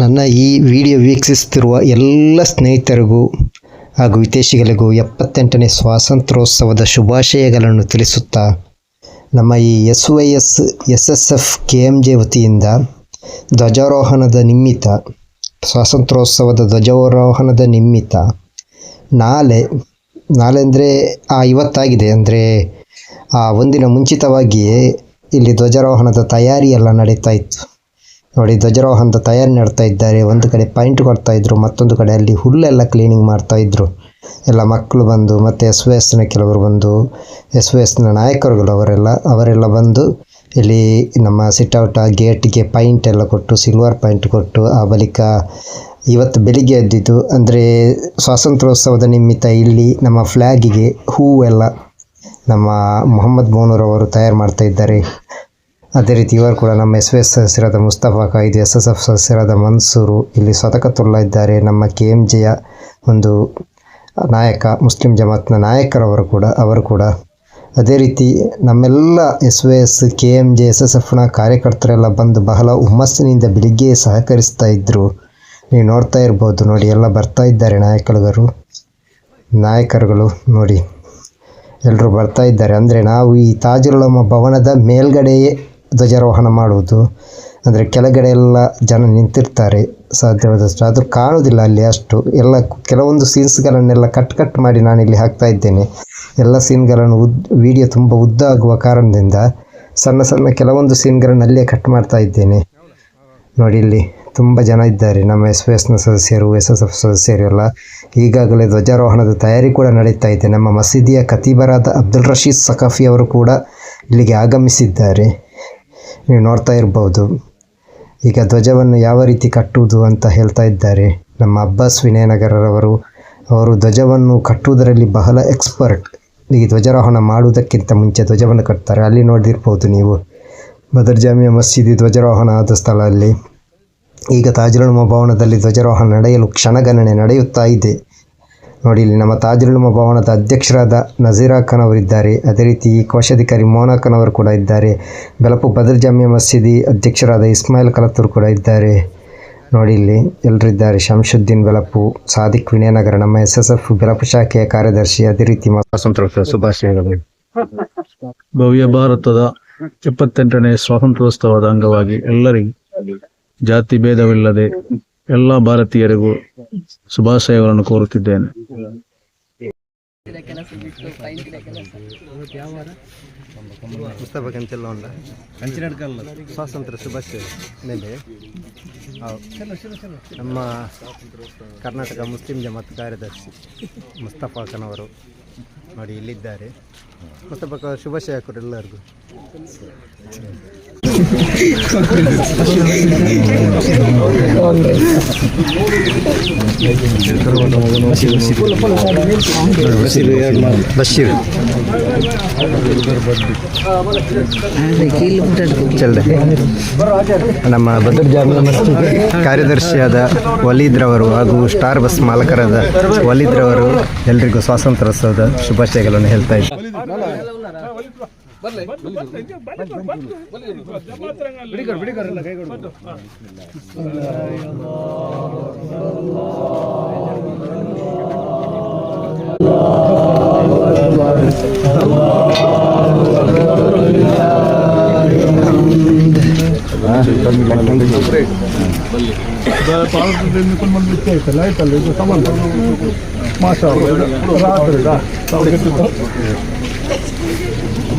ನನ್ನ ಈ ವಿಡಿಯೋ ವೀಕ್ಷಿಸುತ್ತಿರುವ ಎಲ್ಲ ಸ್ನೇಹಿತರಿಗೂ ಹಾಗೂ ವಿದೇಶಿಗಳಿಗೂ ಎಪ್ಪತ್ತೆಂಟನೇ ಸ್ವಾತಂತ್ರ್ಯೋತ್ಸವದ ಶುಭಾಶಯಗಳನ್ನು ತಿಳಿಸುತ್ತಾ ನಮ್ಮ ಈ S Y S S S F, K M J ವತಿಯಿಂದ ಧ್ವಜಾರೋಹಣದ ನಿಮಿತ್ತ, ಸ್ವಾತಂತ್ರ್ಯೋತ್ಸವದ ಧ್ವಜಾರೋಹಣದ ನಿಮಿತ್ತ ನಾಳೆ ನಾಳೆ ಅಂದರೆ ಆ ಇವತ್ತಾಗಿದೆ ಅಂದರೆ ಆ ಒಂದಿನ ಮುಂಚಿತವಾಗಿಯೇ ಇಲ್ಲಿ ಧ್ವಜಾರೋಹಣದ ತಯಾರಿಯೆಲ್ಲ ನಡೀತಾ ಇತ್ತು. ನೋಡಿ ಧ್ವಜಾರೋಹಣದ ತಯಾರಿ ನಡ್ತಾ ಇದ್ದಾರೆ. ಒಂದು ಕಡೆ ಪೈಂಟ್ ಕೊಡ್ತಾ ಇದ್ರು, ಮತ್ತೊಂದು ಕಡೆ ಅಲ್ಲಿ ಹುಲ್ಲೆಲ್ಲ ಕ್ಲೀನಿಂಗ್ ಮಾಡ್ತಾ ಇದ್ರು. ಎಲ್ಲ ಮಕ್ಕಳು ಬಂದು, ಮತ್ತು ಎಸ್ ವಿ ಎಸ್ನ ಕೆಲವರು ಬಂದು ಎಸ್ ವಿ ಎಸ್ನ ನಾಯಕರುಗಳು ಅವರೆಲ್ಲ ಅವರೆಲ್ಲ ಬಂದು ಇಲ್ಲಿ ನಮ್ಮ ಸಿಟ್ಔಟ್ ಆ ಗೇಟ್ಗೆ ಪೈಂಟ್ ಎಲ್ಲ ಕೊಟ್ಟು ಸಿಲ್ವರ್ ಪೈಂಟ್ ಕೊಟ್ಟು, ಆ ಬಳಿಕ ಇವತ್ತು ಬೆಳಿಗ್ಗೆ ಎದ್ದಿದ್ದು, ಅಂದರೆ ಸ್ವಾತಂತ್ರ್ಯೋತ್ಸವದ ನಿಮಿತ್ತ ಇಲ್ಲಿ ನಮ್ಮ ಫ್ಲ್ಯಾಗಿಗೆ ಹೂವೆಲ್ಲ ನಮ್ಮ ಮೊಹಮ್ಮದ್ ಮೋನೂರವರು ತಯಾರು ಮಾಡ್ತಾ ಇದ್ದಾರೆ. ಅದೇ ರೀತಿ ಇವರು ಕೂಡ ನಮ್ಮ ಎಸ್ ವಿ ಎಸ್ ಸದಸ್ಯರಾದ ಮುಸ್ತಫಾ ಕಾಯ್ದು ಎಸ್ ಎಸ್ ಎಫ್ ಸದಸ್ಯರಾದ ಮನ್ಸೂರು, ಇಲ್ಲಿ ಸ್ವತಃ ಇದ್ದಾರೆ. ನಮ್ಮ ಕೆ ಎಂ ಜೆಯ ಒಂದು ನಾಯಕ, ಮುಸ್ಲಿಂ ಜಮಾತ್ನ ನಾಯಕರವರು ಕೂಡ, ಅವರು ಕೂಡ. ಅದೇ ರೀತಿ ನಮ್ಮೆಲ್ಲ S V S K M J S S ಎಫ್ನ ಕಾರ್ಯಕರ್ತರೆಲ್ಲ ಬಂದು ಬಹಳ ಹುಮ್ಮಸ್ಸಿನಿಂದ ಬೆಳಿಗ್ಗೆ ಸಹಕರಿಸ್ತಾ ಇದ್ದರು ನೀವು ನೋಡ್ತಾ ಇರ್ಬೋದು, ನೋಡಿ ಎಲ್ಲ ಬರ್ತಾ ಇದ್ದಾರೆ ನಾಯಕರುಗಳು. ನಾಯಕರುಗಳು, ನೋಡಿ. ಎಲ್ಲರೂ ಬರ್ತಾ ಇದ್ದಾರೆ. ಅಂದರೆ ನಾವು ಈ ತಾಜುಲಮ ಭವನದ ಮೇಲ್ಗಡೆಯೇ ಧ್ವಜಾರೋಹಣ ಮಾಡುವುದು. ಅಂದರೆ ಕೆಳಗಡೆ ಎಲ್ಲ ಜನ ನಿಂತಿರ್ತಾರೆ, ಸಾಧ್ಯವಾದಷ್ಟು. ಅದು ಕಾಣುವುದಿಲ್ಲ ಅಲ್ಲಿ ಅಷ್ಟು. ಎಲ್ಲ ಕೆಲವೊಂದು ಸೀನ್ಸ್ಗಳನ್ನೆಲ್ಲ ಕಟ್ ಕಟ್ ಮಾಡಿ ನಾನು ಇಲ್ಲಿ ಹಾಕ್ತಾ ಇದ್ದೇನೆ. ಎಲ್ಲ ಸೀನ್ಗಳನ್ನು ಉದ್ ವಿಡಿಯೋ ತುಂಬ ಉದ್ದ ಆಗುವ ಕಾರಣದಿಂದ ಸಣ್ಣ ಸಣ್ಣ ಕೆಲವೊಂದು ಸೀನ್ಗಳನ್ನು ಅಲ್ಲೇ ಕಟ್ ಮಾಡ್ತಾ ಇದ್ದೇನೆ. ನೋಡಿ ಇಲ್ಲಿ ತುಂಬ ಜನ ಇದ್ದಾರೆ. ನಮ್ಮ ಎಸ್ ಪಿ ಎಸ್ನ ಸದಸ್ಯರು ಎಸ್ ಎಸ್ ಎಫ್ ಸದಸ್ಯರು ಎಲ್ಲ. ಈಗಾಗಲೇ ಧ್ವಜಾರೋಹಣದ ತಯಾರಿ ಕೂಡ ನಡೀತಾ ಇದೆ. ನಮ್ಮ ಮಸೀದಿಯ ಖತೀಬರಾದ ಅಬ್ದುಲ್ ರಶೀದ್ ಸಕಾಫಿ ಅವರು ಕೂಡ ಇಲ್ಲಿಗೆ ಆಗಮಿಸಿದ್ದಾರೆ. ನೀವು ನೋಡ್ತಾ ಇರ್ಬೋದು. ಈಗ ಧ್ವಜವನ್ನು ಯಾವ ರೀತಿ ಕಟ್ಟುವುದು ಅಂತ ಹೇಳ್ತಾ ಇದ್ದಾರೆ. ನಮ್ಮ ಅಬ್ಬಾಸ್ ವಿನಯನಗರರವರು, ಅವರು ಧ್ವಜವನ್ನು ಕಟ್ಟುವುದರಲ್ಲಿ ಬಹಳ ಎಕ್ಸ್ಪರ್ಟ್. ಈ ಧ್ವಜಾರೋಹಣ ಮಾಡುವುದಕ್ಕಿಂತ ಮುಂಚೆ ಧ್ವಜವನ್ನು ಕಟ್ತಾರೆ. ಅಲ್ಲಿ ನೋಡಿರ್ಬೋದು ನೀವು. ಬದರ್ ಮಸೀದಿ ಧ್ವಜಾರೋಹಣ ಆದ ಸ್ಥಳ ಅಲ್ಲಿ. ಈಗ ತಾಜುಲುಮ ಭವನದಲ್ಲಿ ಧ್ವಜಾರೋಹಣ ನಡೆಯಲು ಕ್ಷಣಗಣನೆ ನಡೆಯುತ್ತಾ ಇದೆ. ನೋಡಿ ಇಲ್ಲಿ ನಮ್ಮ ತಾಜುಲುಮ ಭವನದ ಅಧ್ಯಕ್ಷರಾದ ನಜೀರಾ ಖಾನ್ ಅವರಿದ್ದಾರೆ. ಅದೇ ರೀತಿ ಕೋಶಾಧಿಕಾರಿ ಮೋನಾ ಖಾನ್ ಅವರು ಕೂಡ ಇದ್ದಾರೆ. ಬೆಲಪು ಬದರ್ ಜಾಮಿಯಾ ಮಸೀದಿ ಅಧ್ಯಕ್ಷರಾದ ಇಸ್ಮಾಯಿಲ್ ಕಲತ್ತೂರ್ ಕೂಡ ಇದ್ದಾರೆ. ನೋಡಿ ಇಲ್ಲಿ ಎಲ್ಲರಿದ್ದಾರೆ ಶಂಶುದ್ದೀನ್ ಬೆಲಪು ಸಾದಿಕ್ ವಿನಯನಗರ ನಮ್ಮ ಎಸ್ ಎಸ್ ಎಫ್ ಬೆಲಪು ಶಾಖೆಯ ಕಾರ್ಯದರ್ಶಿ. ಅದೇ ರೀತಿ ಶುಭಾಶಯಗಳು. ಭವ್ಯ ಭಾರತದ ಎಪ್ಪತ್ತೆಂಟನೇ ಸ್ವಾತಂತ್ರ್ಯೋತ್ಸವದ ಅಂಗವಾಗಿ ಎಲ್ಲರಿಗೂ ಜಾತಿ ಭೇದವಿಲ್ಲದೆ ಎಲ್ಲ ಭಾರತೀಯರಿಗೂ ಶುಭಾಶಯಗಳನ್ನು ಕೋರುತ್ತಿದ್ದೇನೆ. ಮುಸ್ತಫಾ ಕಂಚೆಲ್ಲ ಉಂಡ ಸ್ವಾತಂತ್ರ್ಯ ಶುಭಾಶಯ ಮೇಲೆ. ನಮ್ಮ ಕರ್ನಾಟಕ ಮುಸ್ಲಿಂ ಜಮಾತ್ ಕಾರ್ಯದರ್ಶಿ ಮುಸ್ತಫಾ ಖಾನ್ ಅವರು ನೋಡಿ ಇಲ್ಲಿದ್ದಾರೆ. ಮುಸ್ತಫಾ ಶುಭಾಶಯ ಕೊಡಿ ಎಲ್ಲರಿಗೂ. ಬಶೀರ್ ನಮ್ಮ ಬದರ್ ಕಾರ್ಯದರ್ಶಿಯಾದ ವಲೀದ್ರವರು ಹಾಗೂ ಸ್ಟಾರ್ ಬಸ್ ಮಾಲಕರಾದ ವಲೀದ್ರವರು ಎಲ್ರಿಗೂ ಸ್ವಾತಂತ್ರ್ಯೋತ್ಸವದ ಶುಭಾಶಯಗಳನ್ನು ಹೇಳ್ತಾ ಇದ್ದಾರೆ ಬರ್ಲಿ. ಬಿಡಿಕೊಡು ಬಿಡಿಕೊಡು ಕೈ ಕೊಡು ಬಂದ್ಬಿಟ್ಟು ಆಯ್ತಲ್ಲ ಇದು ಸಮಾನ ಮಾಸ ರಾತ್ರಿ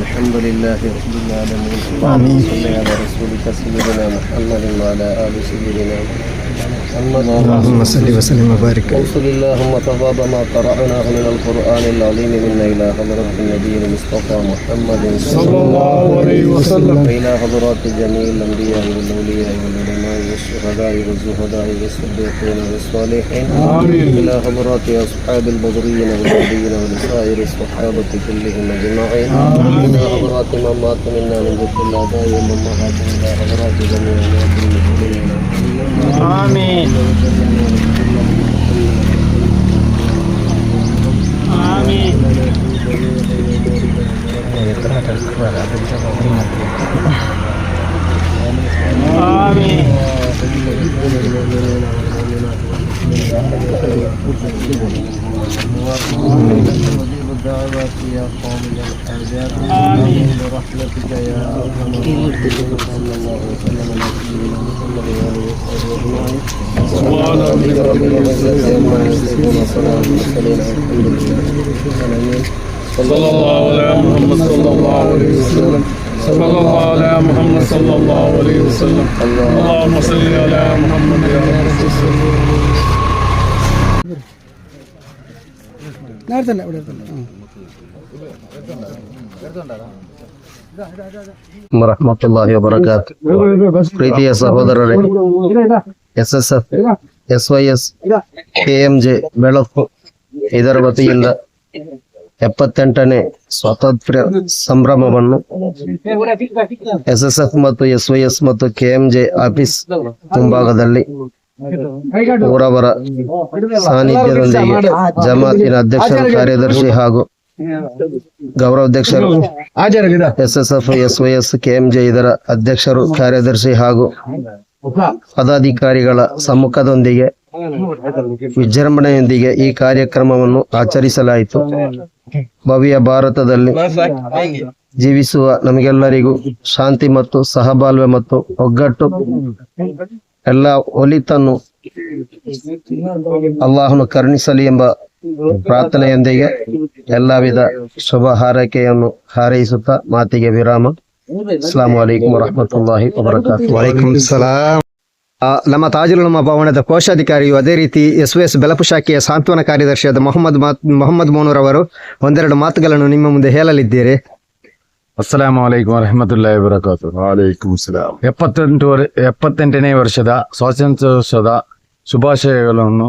الحمد لله رب العالمين. آمين. صل على رسولك سيدنا محمد وعلى آل سيدنا محمد. اللهم صل وسلم وبارك وصل اللهم ثواب ما قرأناه من القرآن العظيم منا إلى حضرة النبي المصطفى محمد صلى الله عليه وسلم. وإلى حضرات جميع الأنبياء والأولياء والعلماء والشهداء والزهداء والصديقين والصالحين. آمين. إلى حضرات أصحاب البدرين والنبيين ولسائر الصحابة كلهم أجمعين. آمين. إلى حضرات من مات منا من ذكر الآباء والأمهات إلى حضرات جميع أموات المسلمين آمين مجيب صلى الله على محمد صلى الله عليه وسلم. صلى الله على محمد صلى الله عليه وسلم اللهم صل على محمد يا رب الله nereden? റഹ്മത്തുള്ളാഹി വബറകാത്ത് പ്രീതിയ സഹോദരരെ. S S F S Y S K M J ಬೆಳಕು. ಇದರ ವತಿಯಿಂದ ಎಪ್ಪತ್ತೆಂಟನೇ ಸ್ವಾತಂತ್ರ್ಯ ಸಂಭ್ರಮವನ್ನು ಎಸ್ ಎಸ್ ಎಫ್ ಮತ್ತು ಎಸ್ ವೈ ಎಸ್ ಮತ್ತು ಕೆಎಂಜೆ ಆಫೀಸ್ ಮುಂಭಾಗದಲ್ಲಿ ಊರವರ ಸಾನ್ನಿಧ್ಯದೊಂದಿಗೆ ಜಮಾತಿನ ಅಧ್ಯಕ್ಷ ಕಾರ್ಯದರ್ಶಿ ಹಾಗೂ ಗೌರವಾಧ್ಯಕ್ಷರು S S F S Y S K M J ಇದರ ಅಧ್ಯಕ್ಷರು, ಕಾರ್ಯದರ್ಶಿ ಹಾಗೂ ಪದಾಧಿಕಾರಿಗಳ ಸಮ್ಮುಖದೊಂದಿಗೆ ವಿಜೃಂಭಣೆಯೊಂದಿಗೆ ಈ ಕಾರ್ಯಕ್ರಮವನ್ನು ಆಚರಿಸಲಾಯಿತು. ಭವ್ಯ ಭಾರತದಲ್ಲಿ ಜೀವಿಸುವ ನಮಗೆಲ್ಲರಿಗೂ ಶಾಂತಿ ಮತ್ತು ಸಹಬಾಳ್ವೆ ಮತ್ತು ಒಗ್ಗಟ್ಟು. ಎಲ್ಲ ಒಲಿತನ್ನು ಅಲ್ಲಾಹನು ಕರುಣಿಸಲಿ ಎಂಬ ಪ್ರಾರ್ಥನೆಯೊಂದಿಗೆ ಎಲ್ಲ ವಿಧ ಶುಭ ಹಾರೈಕೆಯನ್ನು ಹಾರೈಸುತ್ತಾ ಮಾತಿಗೆ ವಿರಾಮ. ಅಸ್ಲಾಂ ವಲೈಕುಂ ವರಹಮತುಲ್ಲಾಹಿ ವಬರಕಾತು ವಲೈಕುಂ ಸಲಾಂ ಆ, ನಮ್ಮ ಭವನದ ಕೋಶಾಧಿಕಾರಿಯು ಅದೇ ರೀತಿ ಎಸ್ ಎಸ್ ಬೆಲಪು ಶಾಖೆಯ ಸಾಂತ್ವನ ಕಾರ್ಯದರ್ಶಿಯಾದ ಮೊಹಮ್ಮದ್ ಮಾತ್ ಮೊಹಮ್ಮದ್ ಮೋನೂರ್ ಅವರು ಒಂದೆರಡು ಮಾತುಗಳನ್ನು ನಿಮ್ಮ ಮುಂದೆ ಹೇಳಲಿದ್ದೀರಿ. ಅಸ್ಸಲಾಂ ವಲೈಕುಂ ವರಹಮತುಲ್ಲಾಹಿ ವಬರಕಾತು ವಾಲೈಕುಂ ಸಲಾಂ ಎಪ್ಪತ್ತೆಂಟು ವರ್- ಎಪ್ಪತ್ತೆಂಟನೇ ವರ್ಷದ ಸ್ವಾತಂತ್ರ್ಯೋತ್ಸವದ ಶುಭಾಶಯಗಳನ್ನು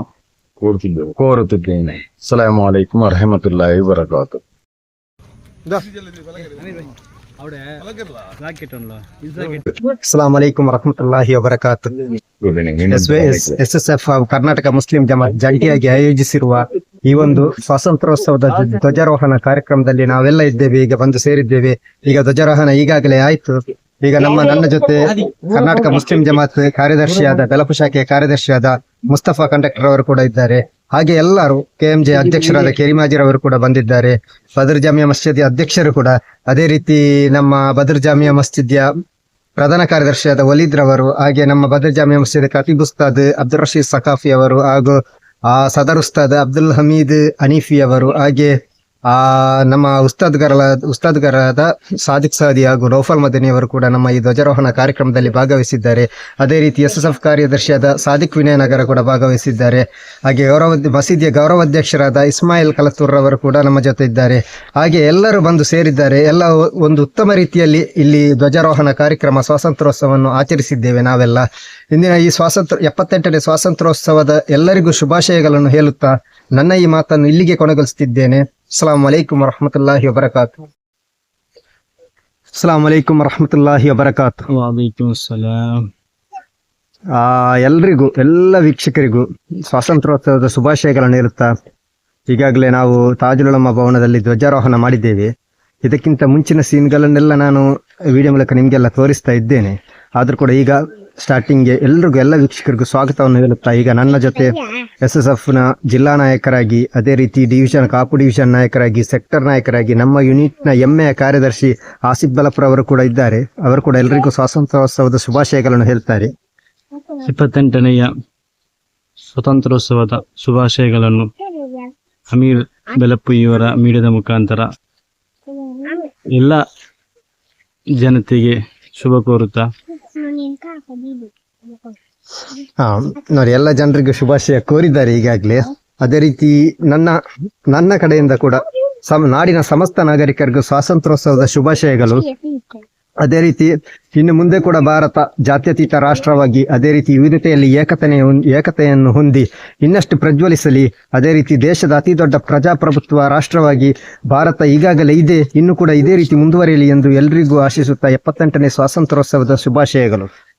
ಕೋರ್ತಿದ್ದೆವು ಕೋರುತ್ತಿದ್ದೇನೆ. ಅಸ್ಸಲಾಂ ವಲೈಕುಂ ವರಹಮತುಲ್ಲಾಹಿ ವಬರಕಾತು ಅಸ್ಲಾಂ ವರಹಮತುಲ್ಲಾಹಿ ವಬರಕಾತು S S F Karnataka Muslim Jamaat ಜಂಟಿಯಾಗಿ ಆಯೋಜಿಸಿರುವ ಈ ಒಂದು ಸ್ವಾತಂತ್ರ್ಯೋತ್ಸವದ ಧ್ವಜಾರೋಹಣ ಕಾರ್ಯಕ್ರಮದಲ್ಲಿ ನಾವೆಲ್ಲ ಇದ್ದೇವೆ ಈಗ ಬಂದು ಸೇರಿದ್ದೇವೆ. ಈಗ ಧ್ವಜಾರೋಹಣ ಈಗಾಗಲೇ ಆಯ್ತು. ಈಗ ನಮ್ಮ ನನ್ನ ಜೊತೆ ಕರ್ನಾಟಕ ಮುಸ್ಲಿಂ ಜಮಾತ್ ಕಾರ್ಯದರ್ಶಿಯಾದ ಬೆಲಪು ಶಾಖೆಯ ಕಾರ್ಯದರ್ಶಿಯಾದ ಮುಸ್ತಫಾ ಕಂಡಕ್ಟರ್ ಅವರು ಕೂಡ ಇದ್ದಾರೆ. ಹಾಗೆ ಎಲ್ಲರೂ ಕೆಎಂಜೆ ಅಧ್ಯಕ್ಷರಾದ ಕೆರಿಮಾಜಿರವರು ಕೂಡ ಬಂದಿದ್ದಾರೆ. ಬದರ್ ಜಾಮಿಯಾ ಮಸ್ಜಿದ್ ಅಧ್ಯಕ್ಷರು ಕೂಡ. ಅದೇ ರೀತಿ ನಮ್ಮ ಬದರ್ ಜಾಮಿಯಾ ಮಸ್ಜಿದ್ಯ ಪ್ರಧಾನ ಕಾರ್ಯದರ್ಶಿಯಾದ ವಲೀದ್ ರವರು ಹಾಗೆ ನಮ್ಮ ಬದರ್ ಜಾಮಿಯಾ ಮಸ್ಜಿದ್ ಖತೀಬ್ ಉಸ್ತಾದ್ ಅಬ್ದುಲ್ ರಶೀದ್ ಸಕಾಫಿ ಅವರು ಹಾಗೂ ಆ ಸದರ್ ಉಸ್ತಾದ್ ಅಬ್ದುಲ್ ಹಮೀದ್ ಅನೀಫಿ ಅವರು ಹಾಗೆ ಆ, ನಮ್ಮ ಉಸ್ತಾದ್ಗರ ಉಸ್ತಾದ್ಗರಾದ ಸಾದಿಕ್ ಸಾದಿ ಹಾಗೂ ರೌಫಲ್ ಮದನಿ ಅವರು ಕೂಡ ನಮ್ಮ ಈ ಧ್ವಜಾರೋಹಣ ಕಾರ್ಯಕ್ರಮದಲ್ಲಿ ಭಾಗವಹಿಸಿದ್ದಾರೆ. ಅದೇ ರೀತಿ ಎಸ್ ಎಸ್ ಎಫ್ ಕಾರ್ಯದರ್ಶಿಯಾದ ಸಾದಿಕ್ ವಿನಯನಗರ ಕೂಡ ಭಾಗವಹಿಸಿದ್ದಾರೆ. ಹಾಗೆ ಗೌರವ, ಮಸೀದಿಯ ಗೌರವಾಧ್ಯಕ್ಷರಾದ ಇಸ್ಮಾಯಿಲ್ ಕಲತೂರ್ ಅವರು ಕೂಡ ನಮ್ಮ ಜೊತೆ ಇದ್ದಾರೆ. ಹಾಗೆ ಎಲ್ಲರೂ ಬಂದು ಸೇರಿದ್ದಾರೆ. ಎಲ್ಲ ಒಂದು ಉತ್ತಮ ರೀತಿಯಲ್ಲಿ ಇಲ್ಲಿ ಧ್ವಜಾರೋಹಣ ಕಾರ್ಯಕ್ರಮ, ಸ್ವಾತಂತ್ರ್ಯೋತ್ಸವವನ್ನು ಆಚರಿಸಿದ್ದೇವೆ ನಾವೆಲ್ಲ. ಇಂದಿನ ಈ ಸ್ವಾತಂತ್ರ್ಯ, ಎಪ್ಪತ್ತೆಂಟನೇ ಸ್ವಾತಂತ್ರ್ಯೋತ್ಸವದ ಎಲ್ಲರಿಗೂ ಶುಭಾಶಯಗಳನ್ನು ಹೇಳುತ್ತಾ ನನ್ನ ಈ ಮಾತನ್ನು ಇಲ್ಲಿಗೆ ಕೊನೆಗೊಳಿಸುತ್ತಿದ್ದೇನೆ. ಅಸ್ಸಲಾಂ ಅಲೈಕುಮ್ ವಬರಕಾತು ಅಸ್ಸಲಾಂ ವಲೈಕುಂ ವರಹಮತುಲ್ಲಾಹಿ ವಬರಕಾತು ಎಲ್ರಿಗೂ ಎಲ್ಲ ವೀಕ್ಷಕರಿಗೂ ಸ್ವಾತಂತ್ರ್ಯೋತ್ಸವದ ಶುಭಾಶಯಗಳನ್ನು ಇರುತ್ತಾ ಈಗಾಗಲೇ ನಾವು ತಾಜುಲಮ್ಮ ಭವನದಲ್ಲಿ ಧ್ವಜಾರೋಹಣ ಮಾಡಿದ್ದೇವೆ. ಇದಕ್ಕಿಂತ ಮುಂಚಿನ ಸೀನ್ಗಳನ್ನೆಲ್ಲ ನಾನು ವಿಡಿಯೋ ಮೂಲಕ ನಿಮಗೆಲ್ಲ ತೋರಿಸ್ತಾ ಇದ್ದೇನೆ. ಆದರೂ ಕೂಡ ಈಗ ಸ್ಟಾರ್ಟಿಂಗ್ಗೆ ಎಲ್ರಿಗೂ ಎಲ್ಲ ವೀಕ್ಷಕರಿಗೂ ಸ್ವಾಗತವನ್ನು ಹೇಳುತ್ತಾ ಈಗ ನನ್ನ ಜೊತೆ ಎಸ್ ಎಸ್ ಎಫ್ನ ಜಿಲ್ಲಾ ನಾಯಕರಾಗಿ ಅದೇ ರೀತಿ ಡಿವಿಷನ್ ಕಾಪು ಡಿವಿಷನ್ ನಾಯಕರಾಗಿ ಸೆಕ್ಟರ್ ನಾಯಕರಾಗಿ ನಮ್ಮ ಯೂನಿಟ್ನ ಎಮ್ಮೆಯ ಕಾರ್ಯದರ್ಶಿ ಆಸಿಫ್ ಬಲಪುರ ಅವರು ಕೂಡ ಇದ್ದಾರೆ. ಅವರು ಕೂಡ ಎಲ್ಲರಿಗೂ ಸ್ವಾತಂತ್ರ್ಯೋತ್ಸವದ ಶುಭಾಶಯಗಳನ್ನು ಹೇಳ್ತಾರೆ. ಇಪ್ಪತ್ತೆಂಟನೆಯ ಸ್ವತಂತ್ರೋತ್ಸವದ ಶುಭಾಶಯಗಳನ್ನು ಅಮೀರ್ ಬೆಲಪ್ಪುಯಿಯವರ ಮೀಡಿಯಾದ ಮುಖಾಂತರ ಎಲ್ಲ ಜನತೆಗೆ ಶುಭ ಕೋರುತ್ತಾ ಹಾ ನೋಡಿ, ಎಲ್ಲ ಜನರಿಗೂ ಶುಭಾಶಯ ಕೋರಿದ್ದಾರೆ ಈಗಾಗಲೇ. ಅದೇ ರೀತಿ ನನ್ನ ನನ್ನ ಕಡೆಯಿಂದ ಕೂಡ ಸಮ, ನಾಡಿನ ಸಮಸ್ತ ನಾಗರಿಕರಿಗೂ ಸ್ವಾತಂತ್ರ್ಯೋತ್ಸವದ ಶುಭಾಶಯಗಳು. ಅದೇ ರೀತಿ ಇನ್ನು ಮುಂದೆ ಕೂಡ ಭಾರತ ಜಾತ್ಯತೀತ ರಾಷ್ಟ್ರವಾಗಿ ಅದೇ ರೀತಿ ವಿವಿಧತೆಯಲ್ಲಿ ಏಕತೆಯ ಏಕತೆಯನ್ನು ಹೊಂದಿ ಇನ್ನಷ್ಟು ಪ್ರಜ್ವಲಿಸಲಿ. ಅದೇ ರೀತಿ ದೇಶದ ಅತಿ ದೊಡ್ಡ ಪ್ರಜಾಪ್ರಭುತ್ವ ರಾಷ್ಟ್ರವಾಗಿ ಭಾರತ ಈಗಾಗಲೇ ಇದೆ. ಇನ್ನು ಕೂಡ ಇದೇ ರೀತಿ ಮುಂದುವರಿಯಲಿ ಎಂದು ಎಲ್ಲರಿಗೂ ಆಶಿಸುತ್ತಾ ಎಪ್ಪತ್ತೆಂಟನೇ ಸ್ವಾತಂತ್ರ್ಯೋತ್ಸವದ ಶುಭಾಶಯಗಳು.